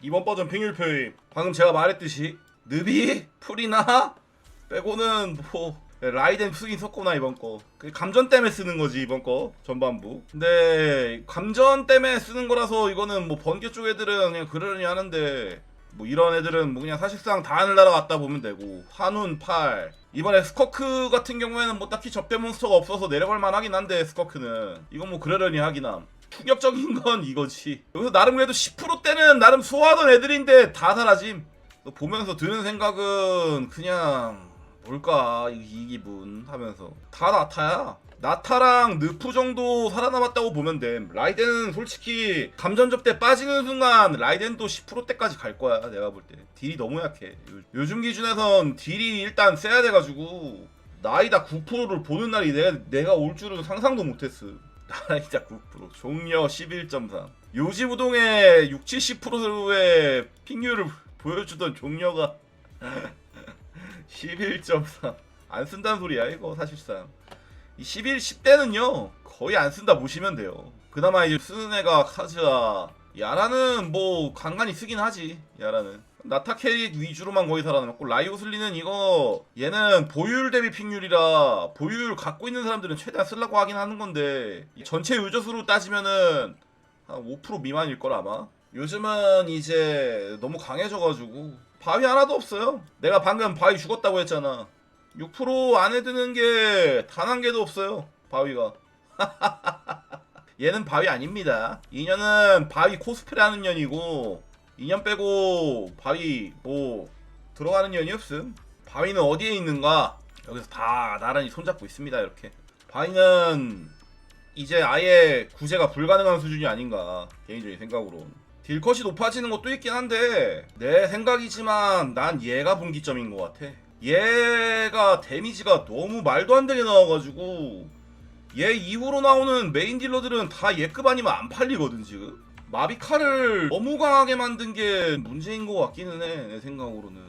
이번 버전 핑률표임 방금 제가 말했듯이 느비 풀이나 빼고는 뭐 라이덴 쓰긴 썼구나 이번 거. 그 감전 때문에 쓰는 거지 이번 거 전반부. 근데 감전 때문에 쓰는 거라서 이거는 뭐 번개 쪽 애들은 그냥 그러려니 하는데 뭐 이런 애들은 뭐 그냥 사실상 다 하늘나라 갔다 보면 되고. 한운 팔. 이번에 스커크 같은 경우에는 뭐 딱히 접대 몬스터가 없어서 내려갈 만하긴 한데 스커크는. 이건 뭐 그러려니 하긴 함 충격적인 건 이거지. 여기서 나름 그래도 10%대는 나름 소화하던 애들인데 다 사라짐. 또 보면서 드는 생각은 그냥 뭘까 이, 이 기분 하면서. 다 나타야. 나타랑 느프 정도 살아남았다고 보면 돼 라이덴은 솔직히 감전 접대 빠지는 순간 라이덴도 10%대까지 갈 거야 내가 볼 때. 딜이 너무 약해. 요- 요즘 기준에선 딜이 일단 세야 돼가지고 나이다 9%를 보는 날이 내가, 내가 올 줄은 상상도 못했어 나이다 9% 종려 11.3 요지부동의 6, 70%의 핑률을 보여주던 종려가 11.3. 안 쓴다는 소리야, 이거 사실상. 이 11, 10대는요, 거의 안 쓴다 보시면 돼요. 그나마 이제 쓰는 애가 카즈아. 야라는 뭐, 간간히 쓰긴 하지, 야라는. 나타 캐릭 위주로만 거의 살아남았고, 라이오슬리는 이거, 얘는 보유율 대비 픽률이라, 보유율 갖고 있는 사람들은 최대한 쓰려고 하긴 하는 건데, 이 전체 유저수로 따지면은, 한 5% 미만일 걸 아마. 요즘은 이제 너무 강해져가지고 바위 하나도 없어요. 내가 방금 바위 죽었다고 했잖아. 6% 안에 드는 게 단 한 개도 없어요. 바위가. 얘는 바위 아닙니다. 인연은 바위 코스프레 하는 년이고 인연 빼고 바위 뭐 들어가는 년이 없음. 바위는 어디에 있는가? 여기서 다 나란히 손잡고 있습니다. 이렇게. 바위는 이제 아예 구제가 불가능한 수준이 아닌가 개인적인 생각으로 딜컷이 높아지는 것도 있긴 한데 내 생각이지만 난 얘가 분기점인 것 같아 얘가 데미지가 너무 말도 안 되게 나와가지고 얘 이후로 나오는 메인 딜러들은 다 얘급 아니면 안 팔리거든 지금. 마비카를 너무 강하게 만든 게 문제인 것 같기는 해 내 생각으로는.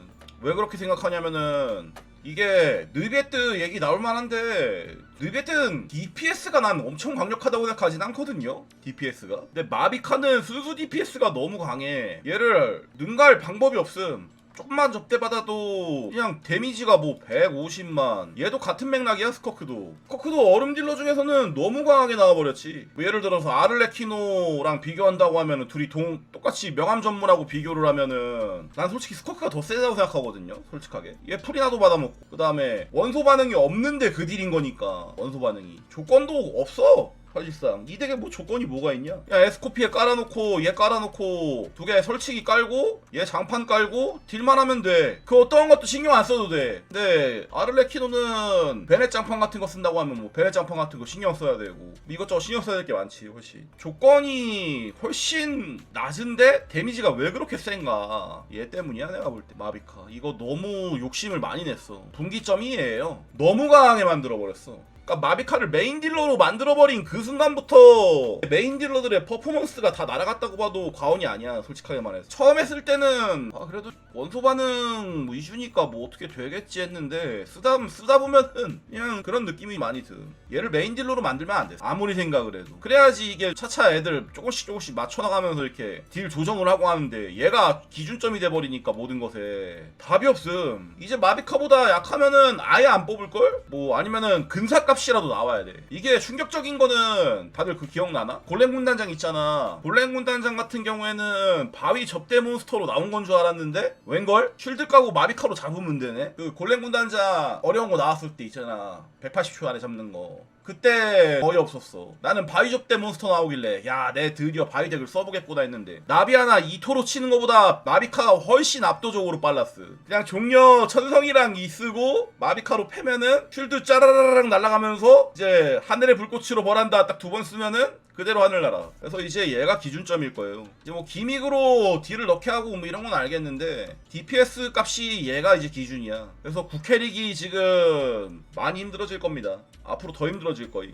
왜 그렇게 생각하냐면은 이게 느베트 얘기 나올 만한데 느베트는 DPS가 난 엄청 강력하다고 생각하진 않거든요 DPS가. 근데 마비카는 순수 DPS가 너무 강해. 얘를 능가할 방법이 없음 조금만 접대받아도 그냥 데미지가 뭐 150만. 얘도 같은 맥락이야 스커크도. 스커크도 얼음 딜러 중에서는 너무 강하게 나와버렸지. 뭐 예를 들어서 아를레키노랑 비교한다고 하면은 둘이 동, 똑같이 명함 전문하고 비교를 하면은 난 솔직히 스커크가 더 세다고 생각하거든요 솔직하게. 얘 풀이나도 받아먹고 그 다음에 원소 반응이 없는데 그 딜인 거니까 원소 반응이. 조건도 없어 사실상. 이 덱에 뭐 조건이 뭐가 있냐? 야 에스코피에 깔아놓고 얘 깔아놓고 두 개 설치기 깔고 얘 장판 깔고 딜만 하면 돼그 어떤 것도 신경 안 써도 돼. 근데 아를레키노는 베넷 장판 같은 거 쓴다고 하면 뭐 베넷 장판 같은 거 신경 써야 되고. 이것저것 신경 써야 될 게 많지 훨씬. 조건이 훨씬 낮은데 데미지가 왜 그렇게 센가? 얘 때문이야 내가 볼 때. 마비카. 이거 너무 욕심을 많이 냈어. 분기점이 얘예요. 너무 강하게 만들어버렸어 그러니까 마비카를 메인 딜러로 만들어버린 그 순간부터 메인 딜러들의 퍼포먼스가 다 날아갔다고 봐도 과언이 아니야 솔직하게 말해서. 처음에 쓸 때는 아 그래도 원소 반응 뭐 이슈니까 뭐 어떻게 되겠지 했는데 쓰다 쓰다 보면은 그냥 그런 느낌이 많이 든 얘를 메인 딜러로 만들면 안 돼. 아무리 생각을 해도. 그래야지 이게 차차 애들 조금씩 조금씩 맞춰나가면서 이렇게 딜 조정을 하고 하는데 얘가 기준점이 돼버리니까 모든 것에 답이 없음. 이제 마비카보다 약하면은 아예 안 뽑을걸? 뭐 아니면은 근사값 이라도 나와야 돼. 이게 충격적인 거는 다들 그 기억나나? 골렘 군단장 있잖아. 골렘 군단장 같은 경우에는 바위 접대 몬스터로 나온 건 줄 알았는데 웬걸? 쉴드 까고 마비카로 잡으면 되네? 그 골렘 군단장 어려운 거 나왔을 때 있잖아. 180초 안에 잡는 거 그때 거의 없었어. 나는 바위 접대 몬스터 나오길래 야 내 드디어 바위 덱을 써보겠구나 했는데 나비하나 2토로 치는 것보다 마비카가 훨씬 압도적으로 빨랐어. 그냥 종려 천성이랑 이 쓰고 마비카로 패면은 쉴드 짜라라랑 날아가면서 이제 하늘의 불꽃으로 벌한다 딱 두 번 쓰면은 그대로 하늘나라. 그래서 이제 얘가 기준점일 거예요. 이제 뭐 기믹으로 딜을 넣게 하고 뭐 이런 건 알겠는데 DPS 값이 얘가 이제 기준이야. 그래서 구캐릭이 지금 많이 힘들어질 겁니다. 앞으로 더 힘들어 질 거임.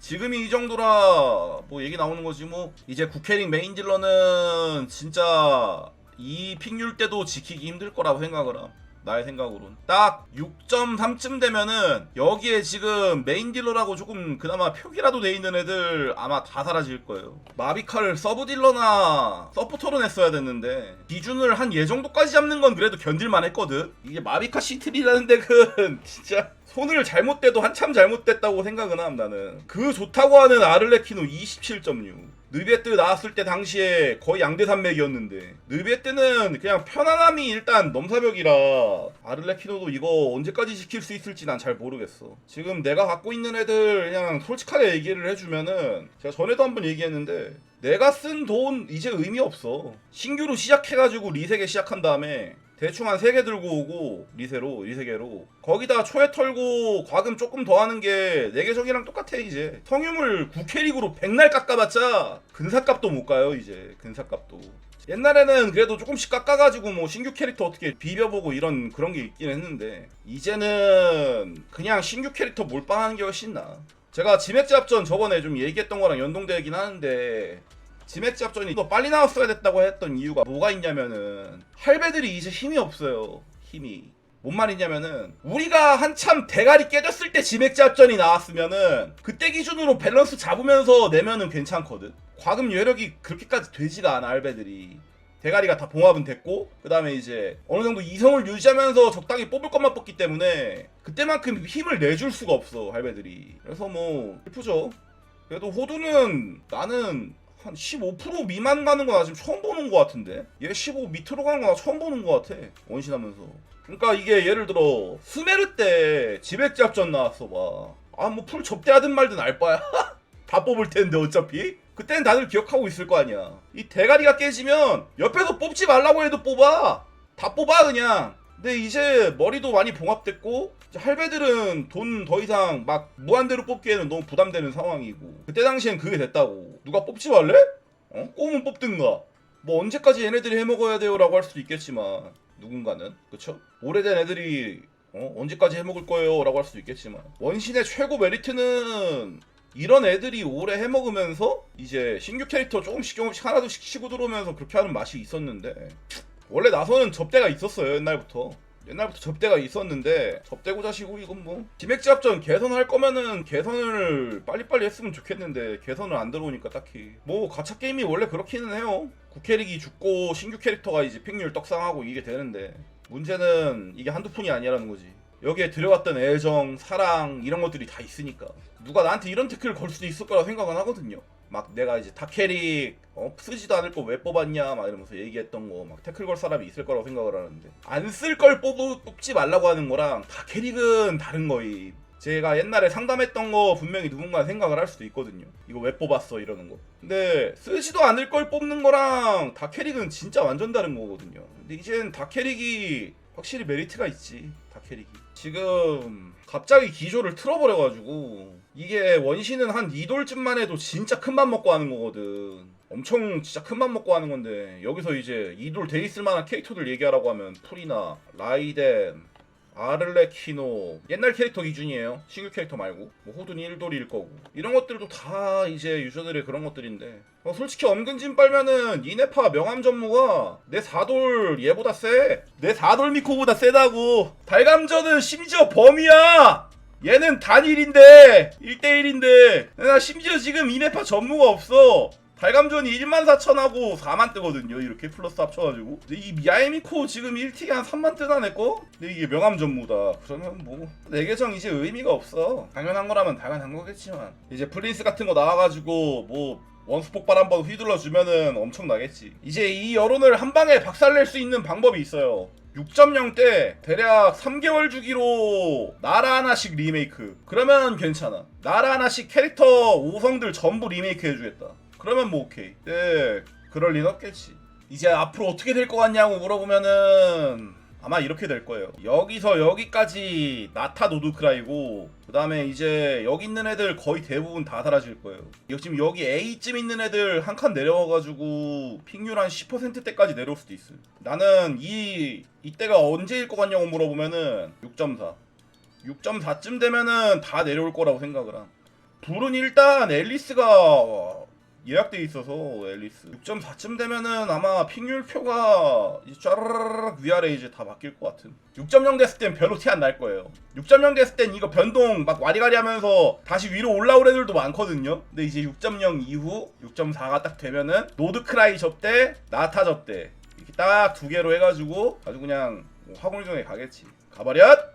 지금이 이 정도라 뭐 얘기 나오는 거지 뭐 이제 구캐릭 메인 딜러는 진짜 이 픽률 때도 지키기 힘들 거라고 생각을 함. 나의 생각으론. 딱 6.3쯤 되면은 여기에 지금 메인 딜러라고 조금 그나마 표기라도 돼 있는 애들 아마 다 사라질 거예요. 마비카를 서브 딜러나 서포터로 냈어야 됐는데 기준을 한 얘 정도까지 잡는 건 그래도 견딜만 했거든. 이게 마비카 시트리라는 덱은 진짜 손을 잘못대도 한참 잘못됐다고 생각은 함 나는. 그 좋다고 하는 아를레키노 27.6 느베트 나왔을 때 당시에 거의 양대 산맥이었는데 느베트는 그냥 편안함이 일단 넘사벽이라 아를레키노도 이거 언제까지 지킬 수 있을지 난 잘 모르겠어. 지금 내가 갖고 있는 애들 그냥 솔직하게 얘기를 해주면은 제가 전에도 한번 얘기했는데 내가 쓴 돈 이제 의미 없어. 신규로 시작해가지고 리세계 시작한 다음에 대충 한 3개 들고 오고 리세로 리세계로. 거기다 초에 털고 과금 조금 더 하는 게내 계정이랑 똑같아 이제. 성유물 9캐릭으로 백날 깎아봤자 근사값도 못 가요 이제. 근사값도. 옛날에는 그래도 조금씩 깎아가지고 뭐 신규 캐릭터 어떻게 비벼보고 이런 그런 게 있긴 했는데 이제는 그냥 신규 캐릭터 몰빵하는 게 훨씬 나아. 제가 지맥잡전 저번에 좀 얘기했던 거랑 연동되긴 하는데 지맥잡전이 더 빨리 나왔어야 됐다고 했던 이유가 뭐가 있냐면은 할배들이 이제 힘이 없어요. 힘이. 뭔 말이냐면은 우리가 한참 대가리 깨졌을 때 지맥 잡전이 나왔으면은 그때 기준으로 밸런스 잡으면서 내면은 괜찮거든. 과금 여력이 그렇게까지 되지가 않아 할배들이. 대가리가 다 봉합은 됐고 그 다음에 이제 어느 정도 이성을 유지하면서 적당히 뽑을 것만 뽑기 때문에 그때만큼 힘을 내줄 수가 없어 할배들이. 그래서 뭐 슬프죠. 그래도 호두는 나는 한 15% 미만 가는 거나 지금 처음 보는 거 같은데? 얘 15 밑으로 가는 거나 처음 보는 거 같아 원신하면서. 그러니까 이게 예를 들어 스메르 때 지백잡전 나왔어 봐 아 뭐 풀 접대하든 말든 알 바야. 다 뽑을 텐데 어차피. 그때는 다들 기억하고 있을 거 아니야. 이 대가리가 깨지면 옆에서 뽑지 말라고 해도 뽑아. 다 뽑아 그냥 근데 이제 머리도 많이 봉합됐고 할배들은 돈 더 이상 막 무한대로 뽑기에는 너무 부담되는 상황이고 그때 당시엔 그게 됐다고 누가 뽑지 말래? 어? 꼬면 뽑든가 뭐 언제까지 얘네들이 해먹어야 돼요 라고 할 수도 있겠지만 누군가는 그쵸? 오래된 애들이 어? 언제까지 해먹을 거예요 라고 할 수도 있겠지만 원신의 최고 메리트는 이런 애들이 오래 해먹으면서 이제 신규 캐릭터 조금씩 조금씩 하나둘씩 치고 들어오면서 그렇게 하는 맛이 있었는데 원래 나서는 접대가 있었어요 옛날부터. 옛날부터 접대가 있었는데 접대고 자시고 이건 뭐. 기맥잡전 개선할 거면은 개선을 빨리빨리 했으면 좋겠는데 개선을 안 들어오니까 딱히. 뭐 가챠 게임이 원래 그렇기는 해요. 구캐릭이 죽고 신규 캐릭터가 이제 픽률 떡상하고 이게 되는데 문제는 이게 한두 푼이 아니라는 거지. 여기에 들여왔던 애정, 사랑 이런 것들이 다 있으니까. 누가 나한테 이런 태클을 걸 수도 있을 거라 생각은 하거든요 막 내가 이제 다캐릭 어, 쓰지도 않을 거 왜 뽑았냐 막 이러면서 얘기했던 거 막 태클 걸 사람이 있을 거라고 생각을 하는데 안 쓸 걸 뽑지 말라고 하는 거랑 다캐릭은 다른 거임 제가 옛날에 상담했던 거 분명히 누군가 생각을 할 수도 있거든요. 이거 왜 뽑았어 이러는 거. 근데 쓰지도 않을 걸 뽑는 거랑 다 캐릭은 진짜 완전 다른 거거든요. 근데 이젠 다 캐릭이 확실히 메리트가 있지 다 캐릭이. 지금 갑자기 기조를 틀어버려가지고 이게 원신은 한 2돌쯤만 해도 진짜 큰 맘 먹고 하는 거거든. 엄청 진짜 큰 맘 먹고 하는 건데 여기서 이제 2돌 돼 있을 만한 캐릭터들 얘기하라고 하면 풀이나 라이덴 아를레키노. 옛날 캐릭터 기준이에요. 신규 캐릭터 말고. 뭐 호둔이 1돌일 거고. 이런 것들도 다 이제 유저들의 그런 것들인데. 어, 솔직히 엄근진 빨면은 이네파 명함 전무가 내 4돌 얘보다 세내 4돌 미코보다 세다고. 달감전은 심지어 범이야 얘는 단일인데 1대1인데 나 심지어 지금 이네파 전무가 없어. 달감전이 1만 4천하고 4만 뜨거든요. 이렇게 플러스 합쳐가지고. 이 미아이미코 지금 1틱에 한 3만 뜨나 내거? 근데 이게 명함 전무다. 그러면 뭐 내 계정 이제 의미가 없어. 당연한 거라면 당연한 거겠지만. 이제 프린스 같은 거 나와가지고 뭐 원수 폭발 한번 휘둘러 주면은 엄청나겠지. 이제 이 여론을 한 방에 박살낼 수 있는 방법이 있어요 6.0 때 대략 3개월 주기로 나라 하나씩 리메이크. 그러면 괜찮아. 나라 하나씩 캐릭터 5성들 전부 리메이크 해주겠다. 그러면 뭐 오케이. 네 그럴 리는 없겠지. 이제 앞으로 어떻게 될 것 같냐고 물어보면은 아마 이렇게 될 거예요. 여기서 여기까지 나타 노드크라이고 그 다음에 이제 여기 있는 애들 거의 대부분 다 사라질 거예요. 지금 여기 A쯤 있는 애들 한 칸 내려와가지고 픽률 한 10%대까지 내려올 수도 있어요. 나는 이 이때가 언제일 것 같냐고 물어보면은 6.4 6.4쯤 되면은 다 내려올 거라고 생각을 함. 불은 일단 앨리스가 예약돼 있어서 앨리스. 6.4쯤 되면은 아마 픽률표가 이제 쫘르르륵 위아래 이제 다 바뀔 것 같은. 6.0 됐을 땐 별로 티 안 날 거예요. 6.0 됐을 땐 이거 변동 막 와리가리 하면서 다시 위로 올라올 애들도 많거든요. 근데 이제 6.0 이후 6.4가 딱 되면은 노드크라이 접대 나타 접대. 이렇게 딱 두 개로 해가지고 아주 그냥 화공정에 가겠지. 가버렸